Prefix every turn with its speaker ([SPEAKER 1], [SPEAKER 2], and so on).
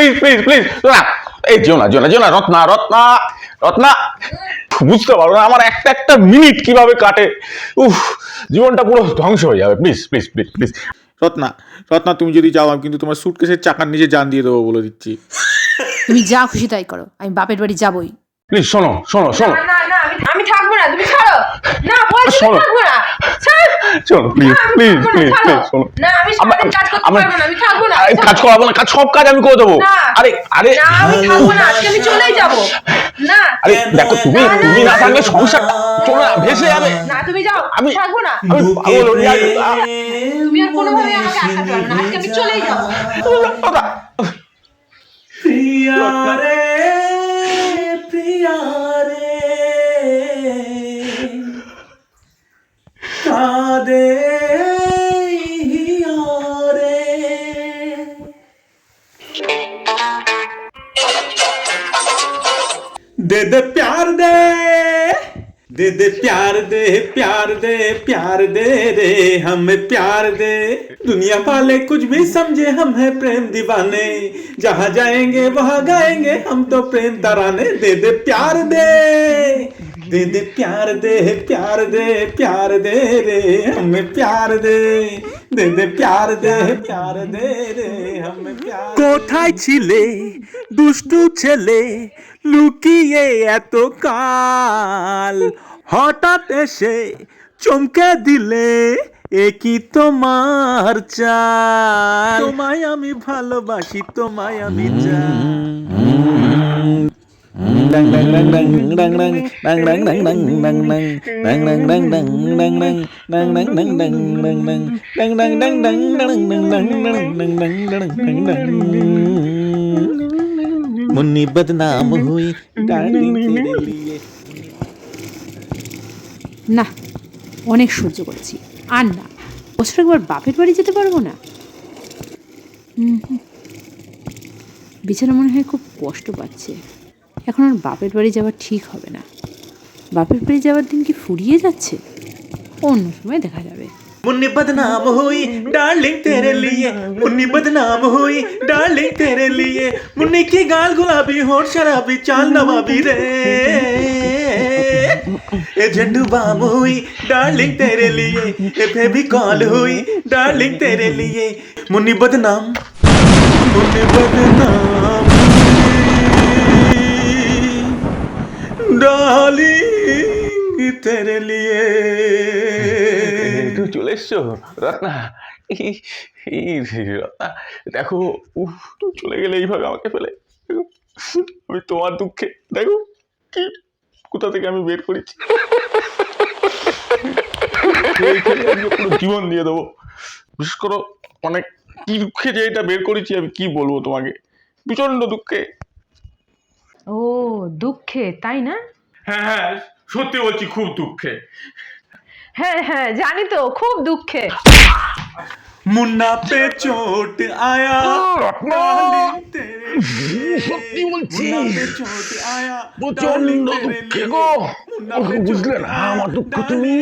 [SPEAKER 1] Please please please না এই যেও না যেও না যেও না রত্না রত্না রত্না। বুঝতে পারো না আমার একটা একটা মিনিট কীভাবে কাটে। উফ জীবনটা পুরো ধ্বংস হয়ে যাবে। Please please please please
[SPEAKER 2] Ratna Ratna তুমি যদি যাও আমি কিন্তু তোমার সুটকেসের চাকার নিচে জান দিয়ে দেবো বলে দিচ্ছি।
[SPEAKER 3] তুমি যা খুশি তাই করো আমি বাপের বাড়ি যাবই।
[SPEAKER 1] প্লিজ শোনো শোনো শোনো।
[SPEAKER 4] না না না আমি থাকব না তুমি ছাড়ো। না বলছি
[SPEAKER 1] শোনো।
[SPEAKER 4] থাকব না।
[SPEAKER 1] শোনো প্লিজ
[SPEAKER 4] আমি
[SPEAKER 1] প্লিজ শোনো।
[SPEAKER 4] কাজ
[SPEAKER 1] করাবো না কাজ সব কাজ আমি করে দেবো। আরে আরে
[SPEAKER 4] না আমি থাকব না আজকে আমি চলেই যাব।
[SPEAKER 1] আরে দেখো তুমি তুমি না থাকলে সংসার চলো না ভেসে যাবে।
[SPEAKER 4] না তুমি যাও আমি থাকব না। তুমি আর আমাকে আজকে আমি চলেই যাব।
[SPEAKER 5] दे दे प्यार दे दे दे प्यार दे प्यार दे प्यार दे रे, हमें प्यार दे। दुनिया वाले कुछ भी समझे, हम है प्रेम दीवाने। जहाँ जाएँगे, वहाँ गाएँगे, हम तो प्रेम तराने। दे दे प्यार दे दे दे प्यार दे प्यार दे प्यार दे रे, हमें प्यार दे। কোথায় ছিলে দুষ্টু ছেলে লুকিয়ে এত কাল হঠাৎ এসে চমকে দিলে একই তোমার চাল তোমায় আমি ভালোবাসি তোমায় আমি চাই। मुन्नी बदनाम हुई डार्लिंग तेरे लिए
[SPEAKER 3] না অনেক সহ্য করেছি আর না বছর একবার বাপের বাড়ি যেতে পারবো না হুম, হুম। বেচারা মনে হয় খুব কষ্ট পাচ্ছে এখন আর বাপের বাড়ি যাওয়া ঠিক হবে না বাপের বাড়ি যাওয়ার দিন কি ফুরিয়ে যাচ্ছে অন্য সময় দেখা যাবে
[SPEAKER 5] मुन्नी बदनाम हुई डार्लिंग तेरे लिए मुन्नी बदनाम हुई डार्लिंग तेरे लिए मुन्नी की गाल गुलाबी होठ शराबी चाल नवाबी रे ए झंडू बाम हुई डार्लिंग तेरे लिए ए बेबी कॉल हुई डार्लिंग तेरे लिए मुन्नी बदनाम मुन्नी बदनाम ডার্লিং তেরে
[SPEAKER 1] লিয়ে। চলে এসছো? রত্না এই রত্না, দেখো, উফ তুমি চলে গেলে এইভাবে আমাকে ফেলে। আমি তোমার দুঃখে, দেখো, কি, কোথা থেকে আমি বের করেছি? জীবন দিয়ে দেবো। বিশেষ করো অনেক কি দুঃখে যে এটা বের করেছি, আমি কি বলব তোমাকে? প্রচণ্ড দুঃখে।
[SPEAKER 4] ও দুঃখে তাই না?
[SPEAKER 1] হ্যাঁ হ্যাঁ সত্যি বলছি খুব দুঃখে।
[SPEAKER 4] হ্যাঁ হ্যাঁ জানি তো খুব দুঃখে।
[SPEAKER 5] মুন্না পে চোট আয়া
[SPEAKER 1] সত্যি বলছি।
[SPEAKER 5] প্রচণ্ড
[SPEAKER 1] দুঃখে গো। বুঝলে না আমার দুঃখ তুমি।